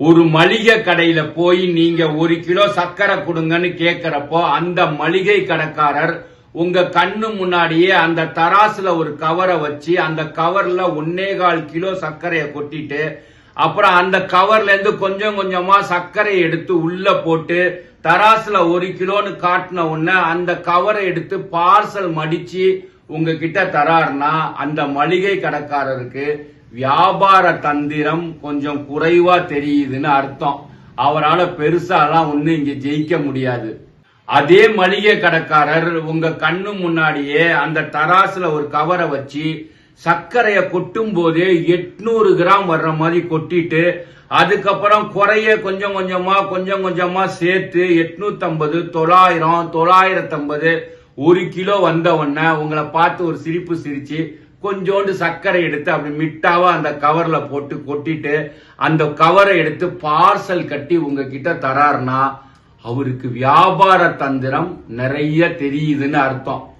ஒரு மளிகை கடையில போய் நீங்க ஒரு கிலோ சர்க்கரை கொடுங்கன்னு கேக்குறப்போ அந்த மளிகை கடைக்காரர் உங்க கண்ணு முன்னாடியே அந்த தராசுல ஒரு கவரை வச்சு அந்த கவர்ல ஒன்னே கால் கிலோ சர்க்கரையை கொட்டிட்டு அப்புறம் அந்த கவர்ல இருந்து கொஞ்சம் கொஞ்சமா சர்க்கரையை எடுத்து உள்ள போட்டு தராசுல ஒரு கிலோன்னு காட்டின உடனே அந்த கவரை எடுத்து பார்சல் மடிச்சு உங்ககிட்ட தராருன்னா அந்த மளிகை கடைக்காரருக்கு வியாபார தந்திரம் கொஞ்சம் குறைவா தெரியுதுன்னு அர்த்தம். அவரால பெருசாலாம் ஒண்ணு இங்க ஜெயிக்க முடியாது. அதே மளிகை கடைக்காரர் உங்க கண்ணு முன்னாடியே அந்த தராசுல ஒரு கவரை வச்சு சர்க்கரைய கொட்டும் போதே எட்நூறு கிராம் வர்ற மாதிரி கொட்டிட்டு அதுக்கப்புறம் குறைய கொஞ்சம் கொஞ்சமா கொஞ்சம் கொஞ்சமா சேர்த்து எட்நூத்தம்பது தொள்ளாயிரம் தொள்ளாயிரத்தம்பது ஒரு கிலோ வந்த உடனே உங்களை பார்த்து ஒரு சிரிப்பு சிரிச்சு கொஞ்சோண்டு சர்க்கரை எடுத்து அப்படி மிட்டாவா அந்த கவர்ல போட்டு கொட்டிட்டு அந்த கவரை எடுத்து பார்சல் கட்டி உங்ககிட்ட தராருன்னா அவருக்கு வியாபார தந்திரம் நிறைய தெரியுதுன்னு அர்த்தம்.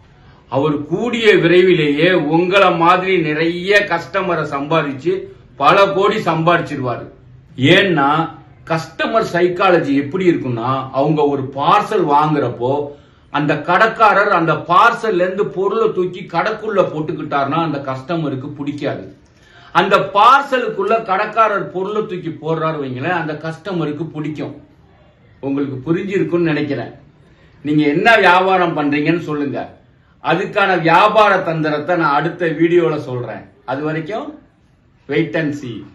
அவர் கூடிய விரைவிலேயே உங்களை மாதிரி நிறைய கஸ்டமரை சம்பாதிச்சு பல கோடி சம்பாதிச்சிருவாரு ஏன்னா கஸ்டமர் சைக்காலஜி எப்படி இருக்குன்னா அவங்க ஒரு பார்சல் வாங்குறப்போ அந்த கடைக்காரர் அந்த பார்சல்ல இருந்து பொருளை தூக்கி கடைக்குள்ள போட்டுக்கிட்டாருன்னா அந்த கஸ்டமருக்கு பிடிக்காது. அந்த பார்சலுக்குள்ள கடைக்காரர் பொருளை தூக்கி போடுறாரு வைங்களேன் அந்த கஸ்டமருக்கு பிடிக்கும். உங்களுக்கு புரிஞ்சிருக்கும்னு நினைக்கிறேன். நீங்க என்ன வியாபாரம் பண்றீங்கன்னு சொல்லுங்க. அதுக்கான வியாபார தந்திரத்தை நான் அடுத்த வீடியோல சொல்றேன். அது வரைக்கும் வெயிட் அண்ட் சி